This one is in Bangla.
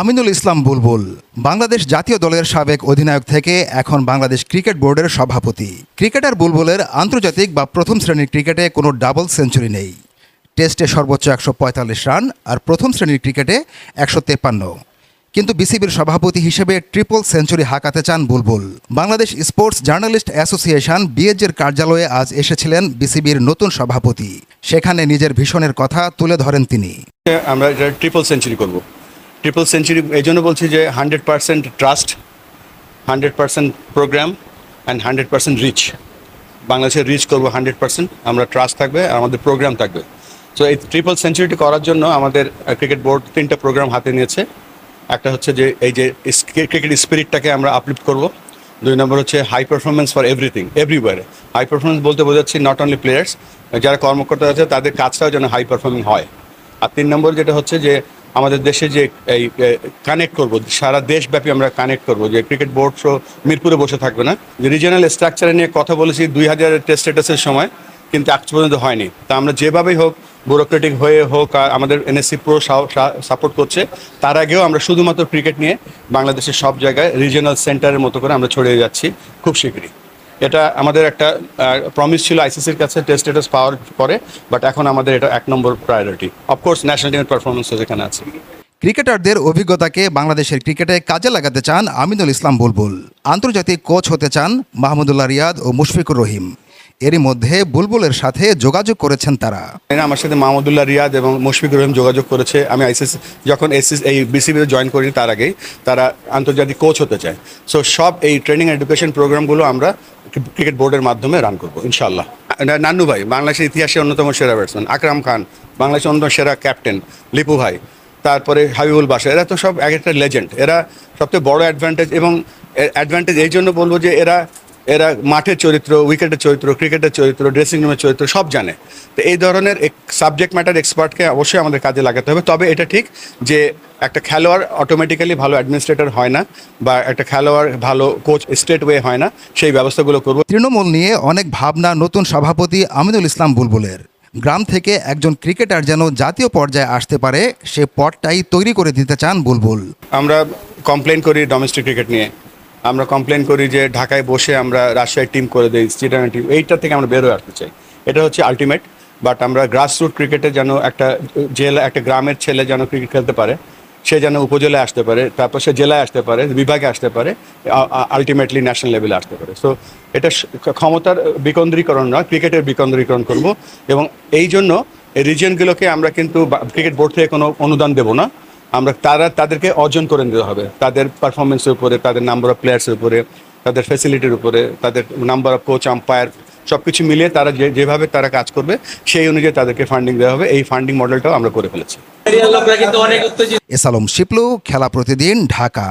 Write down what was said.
আমিনুল ইসলাম বুলবুল বাংলাদেশ জাতীয় দলের সাবেক অধিনায়ক থেকে এখন বাংলাদেশ ক্রিকেট বোর্ডের সভাপতি। ক্রিকেটার বুলবুলের আন্তর্জাতিক বা প্রথম শ্রেণির ক্রিকেটে কোনো ডাবল সেঞ্চুরি নেই। টেস্টে সর্বোচ্চ একশো পঁয়তাল্লিশ রান আর প্রথম শ্রেণির ক্রিকেটে একশো তেপ্পান্ন। কিন্তু বিসিবির সভাপতি হিসেবে ট্রিপল সেঞ্চুরি হাঁকাতে চান Bulbul. Bangladesh sports journalist association বিএজের কার্যালয়ে আজ এসেছিলেন বিসিবির নতুন সভাপতি। সেখানে নিজের ভীষণের কথা তুলে ধরেন তিনি। আমরা ট্রিপল সেঞ্চুরি করব। ট্রিপল সেঞ্চুরি এই জন্য বলছি যে hundred percent trust hundred percent program and hundred percent reach বাংলাদেশের রিচ করব হান্ড্রেড পার্সেন্ট আমরা ট্রাস্ট থাকবে, আর আমাদের প্রোগ্রাম থাকবে। সো এই ট্রিপল সেঞ্চুরিটি করার জন্য আমাদের ক্রিকেট বোর্ড তিনটা প্রোগ্রাম হাতে নিয়েছে। একটা হচ্ছে যে, এই যে ক্রিকেট স্পিরিটটাকে আমরা আপলিফ্ট করব। দুই নম্বর হচ্ছে high performance for everything everywhere high performance বলতে বোঝাচ্ছি নট অনলি প্লেয়ার্স যারা কর্মকর্তা আছে, তাদের কাজটাও যেন হাই পারফর্মিং হয়। আর তিন নম্বর যেটা হচ্ছে যে আমাদের দেশে যে, এই কানেক্ট করব, সারা দেশব্যাপী আমরা কানেক্ট করব, যে ক্রিকেট বোর্ড তো মিরপুরে বসে থাকবে না। যে রিজিয়নাল স্ট্রাকচারে নিয়ে কথা বলেছি দুই হাজার টেস্ট সময়, কিন্তু আজ পর্যন্ত হয়নি। তা আমরা যেভাবেই হোক ব্যুরোক্রেটিক হয়ে হোক আর আমাদের এনএসসি প্রো সাপোর্ট করছে, তার আগেও আমরা শুধুমাত্র ক্রিকেট নিয়ে বাংলাদেশের সব জায়গায় রিজিয়নাল সেন্টারের মতো করে আমরা ছড়িয়ে যাচ্ছি, খুব শীঘ্রই এটা আমাদের একটা প্রমিস ছিল আইসিসির কাছে টেস্ট স্টেটাস পাওয়ার পরে বাট এখন আমাদের এটা এক নম্বর প্রায়োরিটি অফকোর্স ন্যাশনাল টিমের পারফরমেন্স যেখানে আছে। ক্রিকেটারদের অভিজ্ঞতাকে বাংলাদেশের ক্রিকেটে কাজে লাগাতে চান আমিনুল ইসলাম বুলবুল। আন্তর্জাতিক কোচ হতে চান মাহমুদুল্লাহ রিয়াদ ও মুশফিকুর রহিম। এরই মধ্যে বুলবুলের সাথে যোগাযোগ করেছেন তারা। আমার সাথে মাহমুদুল্লাহ রিয়াদ এবং মুশফিকুর রহিম যোগাযোগ করেছে। আমি আইসিসি যখন এসিস এই বিসিবিতে জয়েন করি তার আগেই তারা আন্তর্জাতিক কোচ হতে চায়। সো সব এই ট্রেনিং এডুকেশন প্রোগ্রামগুলো আমরা ক্রিকেট বোর্ডের মাধ্যমে রান করব ইনশাল্লাহ নান্নু ভাই, বাংলাদেশের ইতিহাসে অন্যতম সেরা ব্যাটসম্যান আকরাম খান, বাংলাদেশের অন্যতম সেরা ক্যাপ্টেন লিপু ভাই, তারপরে হাবিবুল বাসা এরা তো সব এক একটা লেজেন্ড এরা সবথেকে বড় অ্যাডভান্টেজ এবং অ্যাডভান্টেজ এই জন্য বলব যে এরা এরা মাঠের চরিত্র উইকেটের চরিত্র ক্রিকেটের চরিত্র ড্রেসিং রুমের চরিত্র সব জানে। তো এই ধরনের সাবজেক্ট ম্যাটার এক্সপার্টকে অবশ্যই আমাদের কাজে লাগাতে হবে। তবে এটা ঠিক যে একটা খেলোয়াড় অটোমেটিক্যালি ভালো অ্যাডমিনিস্ট্রেটর হয় না বা একটা খেলোয়াড় ভালো কোচ স্টেট ওয়ে হয় না সেই ব্যবস্থাগুলো করব। তৃণমূল নিয়ে অনেক ভাবনা নতুন সভাপতি আমিনুল ইসলাম বুলবুলের। গ্রাম থেকে একজন ক্রিকেটার যেন জাতীয় পর্যায়ে আসতে পারে সে পথটাই তৈরি করে দিতে চান বুলবুল। আমরা কমপ্লেন করি ডোমেস্টিক ক্রিকেট নিয়ে। আমরা কমপ্লেন করি যে ঢাকায় বসে আমরা রাজশাহী টিম করে দিই চিটাগাং টিম এইটা থেকে আমরা বেরোয় আসতে চাই। এটা হচ্ছে আলটিমেট বাট আমরা গ্রাসরুট ক্রিকেটে যেন একটা জেলা, একটা গ্রামের ছেলে যেন ক্রিকেট খেলতে পারে, সে যেন উপজেলায় আসতে পারে, তারপর সে জেলায় আসতে পারে, বিভাগে আসতে পারে আলটিমেটলি ন্যাশনাল লেভেলে আসতে পারে। সো এটা ক্ষমতার বিকেন্দ্রীকরণ নয় ক্রিকেটের বিকেন্দ্রীকরণ করব এবং এই জন্য এই রিজিয়নগুলোকে আমরা কিন্তু ক্রিকেট বোর্ড থেকে কোনো অনুদান দেবো না। আমরা তারা তাদেরকে অর্জন করে নিতে হবে। তাদের পারফরমেন্সের উপরে, তাদের নাম্বার অফ প্লেয়ার্সের উপরে, তাদের ফেসিলিটির উপরে, তাদের নাম্বার অফ কোচ আম্পায়ার সব কিছু মিলিয়ে তারা যে, যেভাবে তারা কাজ করবে, সেই অনুযায়ী তাদেরকে ফান্ডিং দেওয়া হবে। এই ফান্ডিং মডেলটাও আমরা করে ফেলেছি। এস আলম শিপলু, খেলা প্রতিদিন ঢাকা।